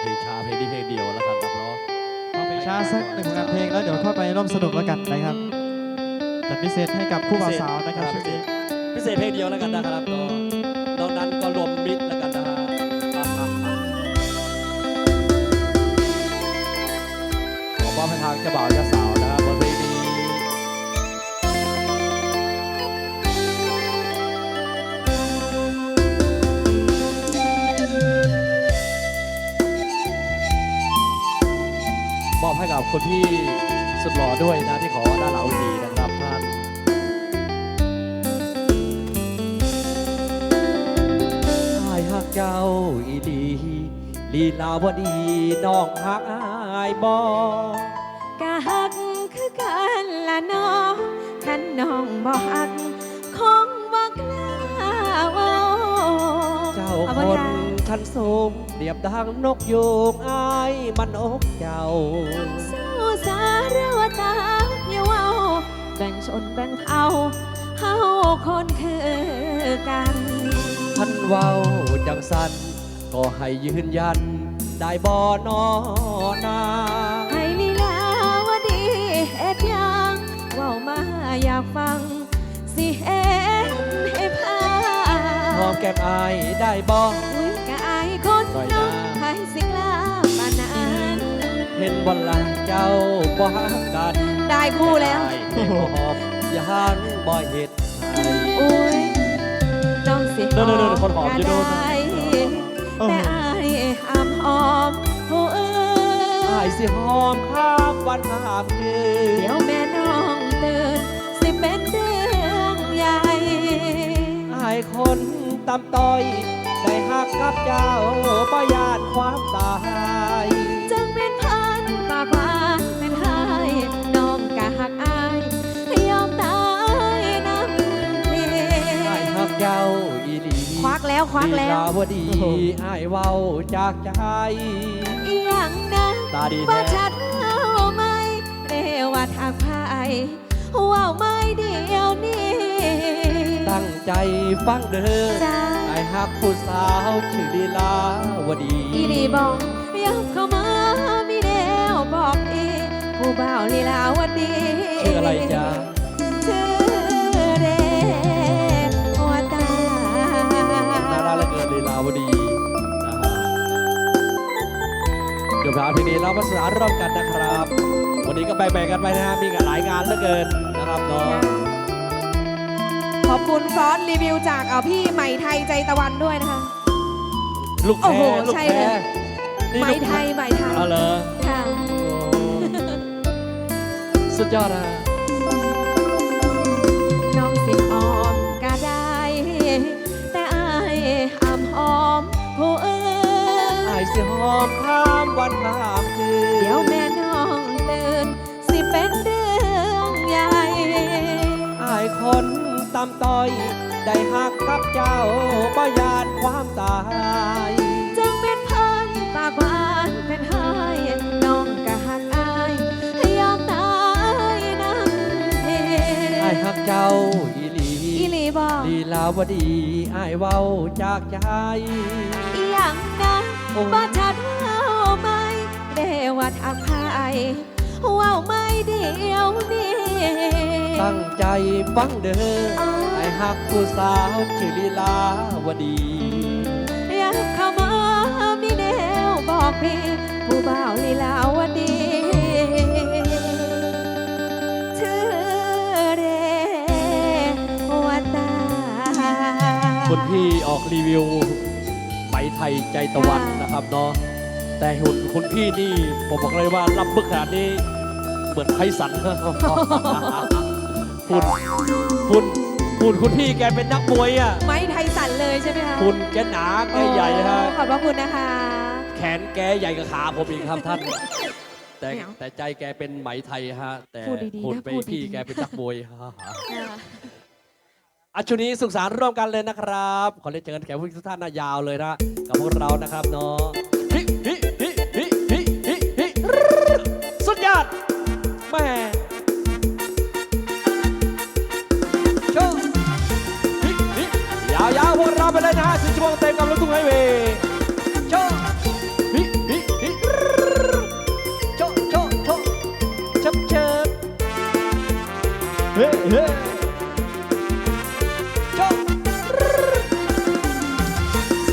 เพลงช้าเพลงนี้เพลงเดียวแล้วกันครับเนาะฟังเพลงช้าสักหนึ่งผลงานเพลงแล้วเดี๋ยวเข้าไปร่วมสนุกแล้วกันนะครับจัดพิเศษให้กับคู่บ่าวสาวนะครับช่วงนี้พิเศษเพลงเดียวแล้วกันนะครับเนาะนอกนั้นก็รวมมิตรแล้วกันนะฮะอะอะอะขอมอบให้ทางเจ้าบ่าวเจ้าสาว มอบให้กับคนที่สุดหล่อด้วยนะที่ขอด้านหลังเวทีนะครับท่านอายฮักเจ้าอีหลีลีลาวดีน้องฮักอายบอกกะฮักคือกันละน้องคันน้องบ่ฮักคงบ่กล้าเว้าเจ้าอคบ่น ได้คันสูงเปรียบดังนกยูงอายมันอกเจ้าเศร้าสารวตาอย่าเว้าแบ่งชนแบ่งเผ่าเฮาคนคือกันท่านเว้าจังสันก็ให้ยืนยัน ได้บ่นอนาให้ลีลาวดีเฮ็ดหยังเว้ามาอยากฟัง สิเฮ็ดให้พาหอม แก้มอายได้บ่อุ้ยกะอายคนหน่อยน้นะองให้สิกล้าปานนั้นเห็นบ่ละเจ้าบ่ฮักกันได้คู่แล้วไอ้บ่หอมยังบ่เฮ็ดให้อุ้ยน้องสิโน่นๆๆคนหอมอยู่โน่นก็ได้โอ้โหแต่อายห้ามหอมผู้เอ้อายยสิหอมข้ามวันข้ามคืนเดี๋ยวแม่น้องตื่นสิเป็นเรื่องใหญ่อายคน ตำต้อยได้หักกับเจ้าบ่ยานความตายจึงเป็นพันปากหวานเป็นไห้น้องกะหักอายยอมตายน้ำเพอายหักเจ้าอีหลีควักแล้วควักแล้วลีาวดีอายเว้าจากใจอีหยังนะตาดีว่าแท้ชัดเอาไหมเรวัดหักพายว่าวไม่เดียวนี้ ตั้งใจฟังเด้อจ้าอายหักผู้สาวชื่อลีลาวดีอีนีบอกยับเข้ามามีแนวบอกอีผู้บ่าวลีลาวดีชื่ออะไรจ๊ะชื่อเรวตาน่ารักเหลือเกินลีลาวดีนะฮะเดี๋ยวพาทีนี้เรามาสานร่วมกันนะครับ วันนี้ก็แบ่งๆกันไปนะฮะมีหลายงานเหลือเกินนะครับเนาะ ขอบคุณฟอนต์รีวิวจากเอาพี่ใหม่ไทยใจตะวันด้วยนะคะ ลูกโอ้แพ้โหลูกใช่แพ้เลยนี่ไหมลูกไทยไหมไทยเอาเลยค่ะ สุดยอดนะน้องสิหอมก็ได้ แต่อายห้ามหอมผู้เอ้ไอ้ายยสิหอมข้ามวัน ตำต้อย ได้หักกับเจ้าบ่ยานความตาย จึงเป็นพันปากหวานเป็นไห้น้องก็หักอายยอมตายน้ำเพไอ้ายหักเจ้าอีหลีอีหลีบอกลีลาวดีไอ้ายเว้าจากใจ อีหยังนะโอ้บ้าชัดเว้าไหม่เรวัดหักพายเว้าไม่เดียวนี้ ตั้งใจฟังเด้อไอ้หักผู้สาวชื่อลีลาวดีอยากเข้ามามีแนวบอกพี่ผู้บ่าวลีลาวดีชื่อเรวัตาคุณพี่ออกรีวิวไหมไทยใจตะวันนะครับเนาะแต่หุ่นคุณพี่นี่ผมบอกเลยว่ารับบึกขนาดนี้ มือนไพสันหุ่นหุ่นหุ่นคุณพี่แกเป็นนักมวยอะไม้ไทยสั่นเลยใช่ไหมคะหุ่นแกหนาแกใหญ่ฮะโอ้ขอบพระคุณนะคะ แขนแกใหญ่กับขาผมอีกครับท่าน แต่ไม่เอาแต่ใจแกเป็นไหมไทยฮะ แต่พูดดีๆนะหุ่นไปพูดดีๆพี่แกเป็นนักมวยฮะอาชุนี้สุขสันต์ร่วมกันเลยนะครับ ขอเรียนเชิญแขกผู้มีทุกท่านนะยาวเลยนะกับพวกเรานะครับเนาะฮิฮิฮิฮิฮิฮิฮิสุดยอด แม่ชงฮิฮิยาวๆพวกเราไปเลยนะฮะสิช่วงเต็มกับรถทุ่งไฮเวย์ชงฮิฮิฮิโชโชโชชับเชิบเฮ้เฮ้โช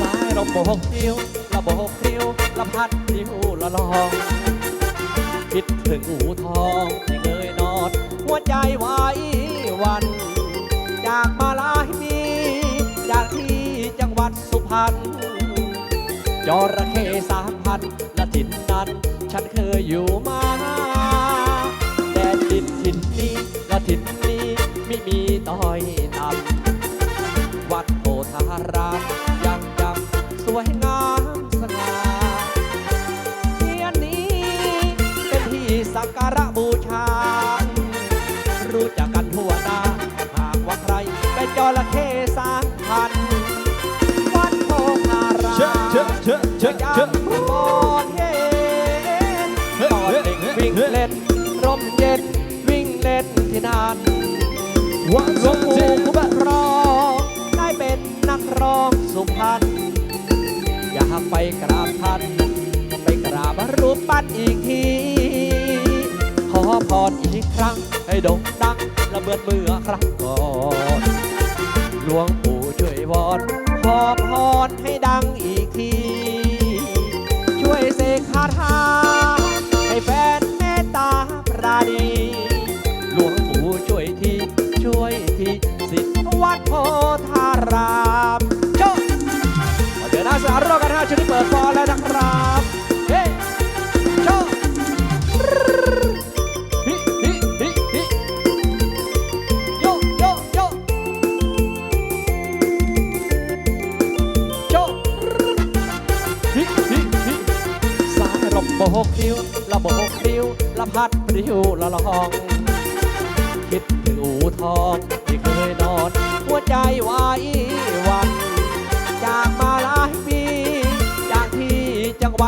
สายเราโบกเดียวเราโบกเดียวเราพัดดิวเราลอง คิดถึงอูทองที่เคยนอน หัวใจไหววัน จากมาลายปีจากที่จังหวัดสุพรรณจระเข้สามพันละถิ่นนั้น ฉันเคยอยู่มาแต่ถิ่นถิ่นนี้ละถิ่นนี้ไม่มีต้อย เชอะเชอะยังมองเห็นตอนเด็กวิ่งเล่นร่มเย็นวิ่งเล่นที่นั่นวันหลวงปู่คุ้มครองได้เป็นนักร้องสุพรรณอยากไปกราบท่านไปกราบรูปปั้นอีกทีขอพรอีกครั้งให้โด่งดังระเบิดเมื่อครั้งก่อนหลวงปู่ช่วยวอนขอพรให้ดังอีกที คาถา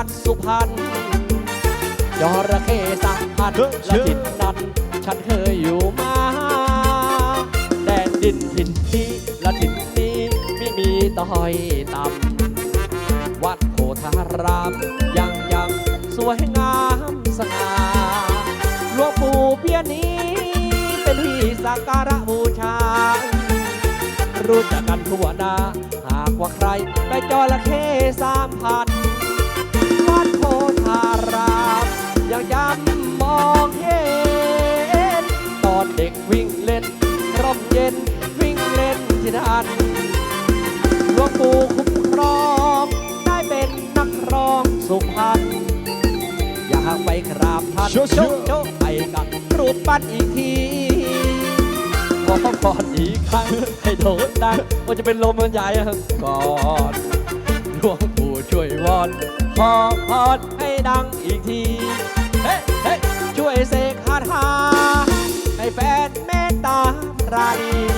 วัดสุพรรณจระเข้สามพันและทินนั้น ฉันเคยอยู่มาแดนดินถิ่นนี้และถิ่นนี้ไม่มีต้อยต่ำวัดโพธารามยังยังสวยงามสง่าหลวงปู่เพียรนี้ เป็นที่สักการะบูชา รู้จักกันทั่วหน้าหากว่าใครไปจระเข้สามพัน ที่นั่นหลวงปู่คุ้มครองได้เป็นนักร้องสุพรรณอยากไปกราบท่านโชว์โชว์โชว์ไปกับรูปปั้นอีกทีขอพรอีกครั้งให้โดดดังว่าจะเป็นลมมันใหญ่อะก่อนหลวงปู่ช่วยวอนขอพรให้ดังอีกทีเฮ้เฮ้ช่วยเสกคาถาให้แฟนเมตตาปราณี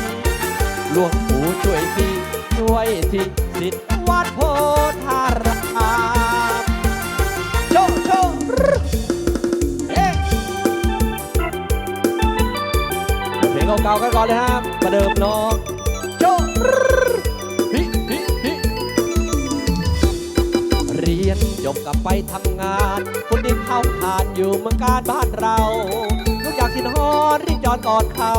หลวงปู่ช่วยทีช่วยทีสิทธิ์วัดโพธารามโชว์โชว์เอ๊ะเพลงเก่าๆกันก่อนเลยครับมาเดิมน้องโชว์ฮิฮิฮิเรียนจบกลับไปทำงานคนดินเผาทานอยู่เมืองการบ้านเราลูกอยากกินฮอดรีบ จอดกอนเขา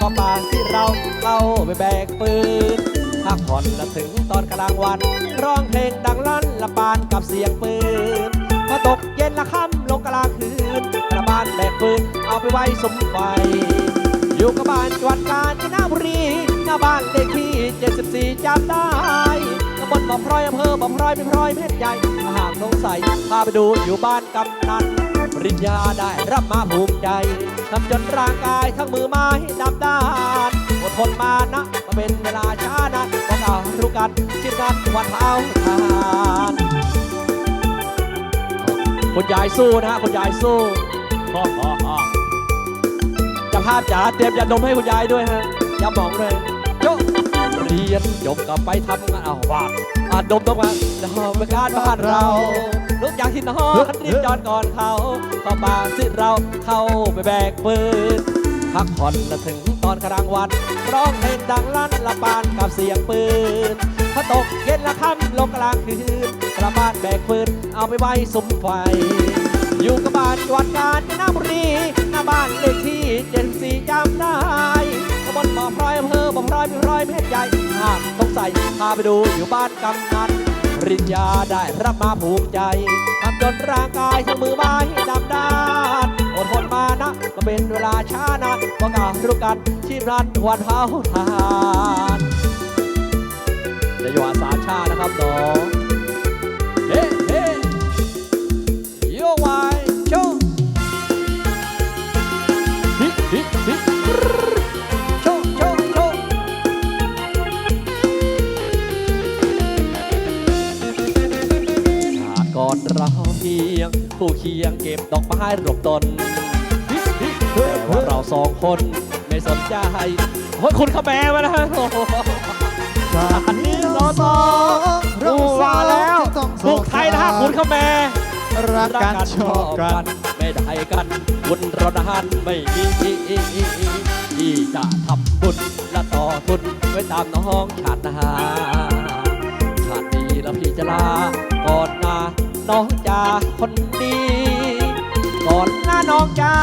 ก็ปานที่เราเข้าไปแบกปืนพักผ่อนและถึงตอนกลางวัน ร้องเพลงดังลั่นละปานกับเสียงปืนพอตกเย็นละค่ำลงกลางคืนกระบานแบกปืนเอาไปไว้สมไฟอยู่กับบ้านจังหวัดกาญจนบุรีหน้าบ้านเลขที่ 74จำได้ตำบลบ่อพร้อยอำเภอบ่อพร้อยเป็นพร้อยเพชรใหญ่ถ้าหากสงสัยพาไปดูอยู่บ้านกำนัน ริญญาได้รับมาภูมิใจทำจนร่างกายทั้งมือไม้ดำด้านอดทนมานะมาเป็นเวลาช้านานบอกเอารู้กันชิมกันวันเท้าทานคุณยายสู้นะฮะคุณยายสู้ฮ่าฮ่าฮ่าจะภาพจ๋าเตรียมยาดมให้คุณยายด้วยฮะยาหมองเลยโยเรียนจบกลับไปทำงานอ้าวว่าอาดมต้องมาดมการบ้านเราากที่นอนรีบจอดก่อนเขา เข้าป่าสิเราเข้าไปแบกปืนพักผ่อนถึงตอนกลางวันร้องเพลงดังลั่นละปานกับเสียงปืนพอตกเย็นละค่ำลงกลางคืนกระบานแบกปืนเอาไปไว้สุมไฟ อยู่กับบ้านจวัดกาญจนบุรีหน้าบ้านเลขที่74จำได้บนบ่อพลอยอำเภอบ่อพลอยมีรอยเพชรใหญ่หากต้องใส่พาไปดูอยู่บ้านกำนันริญญาได้รับมาภูมิใจ จนร่างกายทั้งมือไม้ดำด้านอดทนมานะก็เป็นเวลาช้านะก็กาวรู้กันชีพรันวันเท้าทานเดี๋ยวอยู่อาสาชานะครับน้องเฮ้เฮ้โยกไวโชว์ฮิฮิฮิโชว์โชว์โชว์ชาติก่อนเรา เพียงผู้เคียงเก็บดอกไม้หลบตนแต่ว่าเราสองคนไม่สนใจโอ้ยคุณขแมมานะโอ้โหชาตินี้เราสองเรารู้สอว่างแล้วต้องบุกไทยนะฮะคุณขแมรักกันชอบกันไม่ได้กันบุญเราดานไม่มีที่จะทำบุญและต่อทุนไว้ตามน้องชาติหน้าชาตินี้แล้วพี่จะลาก่อนหน้า น้องจาคนดี ก่อนหน้าน้องจา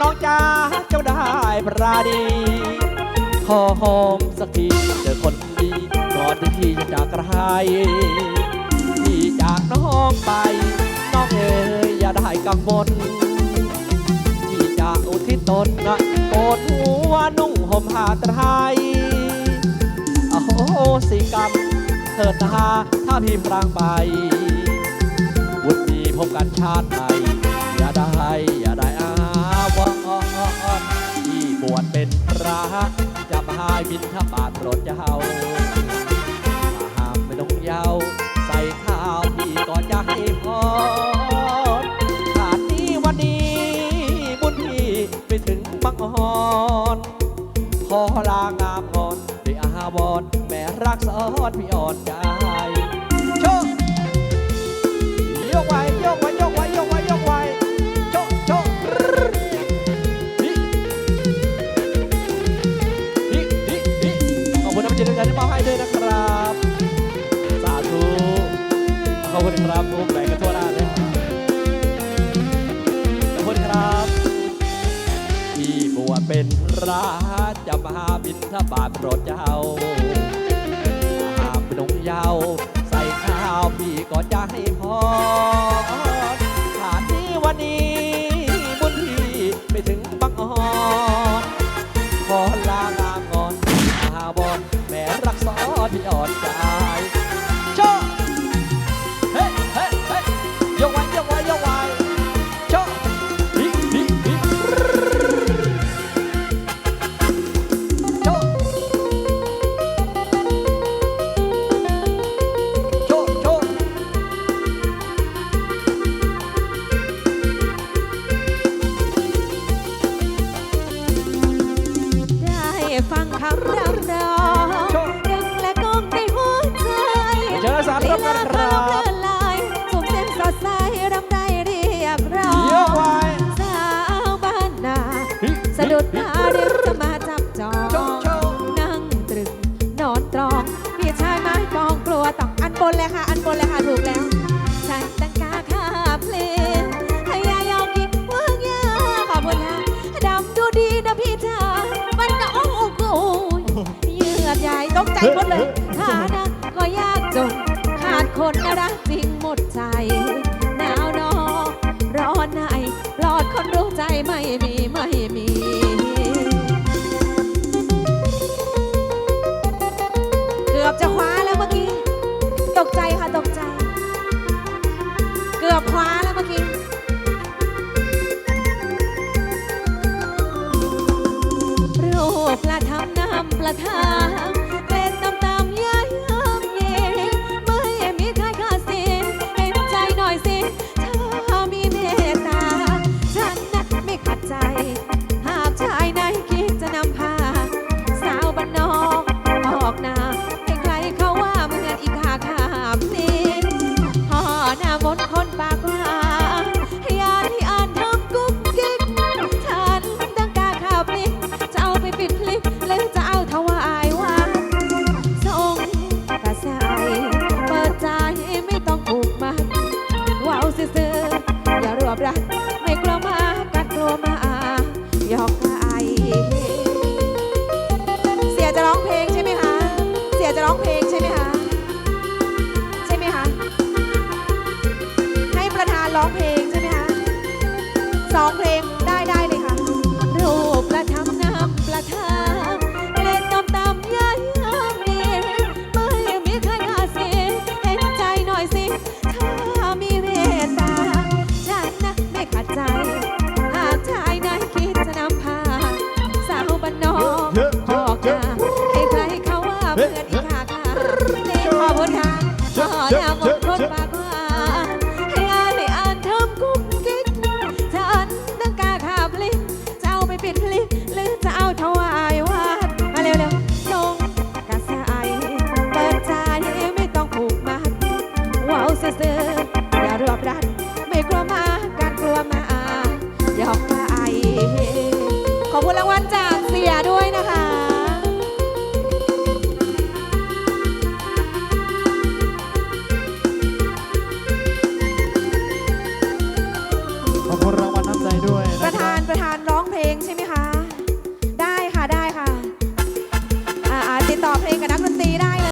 น้องจาเจ้าได้ปราดีขอหอมสักทีเจอคนดีก่อนที่พี่จะจากใครพี่จากน้องไป น้องเอ๋ยอย่าได้กังวลพี่จะอุทิศตนนะโกดหัวนุ่งห่มผ้าไตรอโหสิกรรมเถิดนาถ้าพี่พรางไป บกันชาติใหม่อย่าได้อย่าได้อาวรที่บวชเป็นพระจะมาให้บินทบาทโปรดเจ้าถ้าหากไม่ต้องเยาวใส่ข้าวพี่ก็จะให้พรชาตินี้วันนี้บุญพี่ไปถึงบังอ่อนขอลางามงอนด้วยอาวรณ์แม่รักสอนพี่อ่อนใจ โปรดเจ้า ฟังคำร่ กใจหมดเลยฐานะก็ยากจน ขาดคนน่ารักจริงหมดใจ หนาวนอร้อนในปลอดคนรู้ใจไม่มีไม่มีเกือบจะคว้าแล้วเมื่อกี้ ตกใจค่ะตกใจ เกือบคว้าแล้วเมื่อกี้รูปปลาทำน้ำปลาทา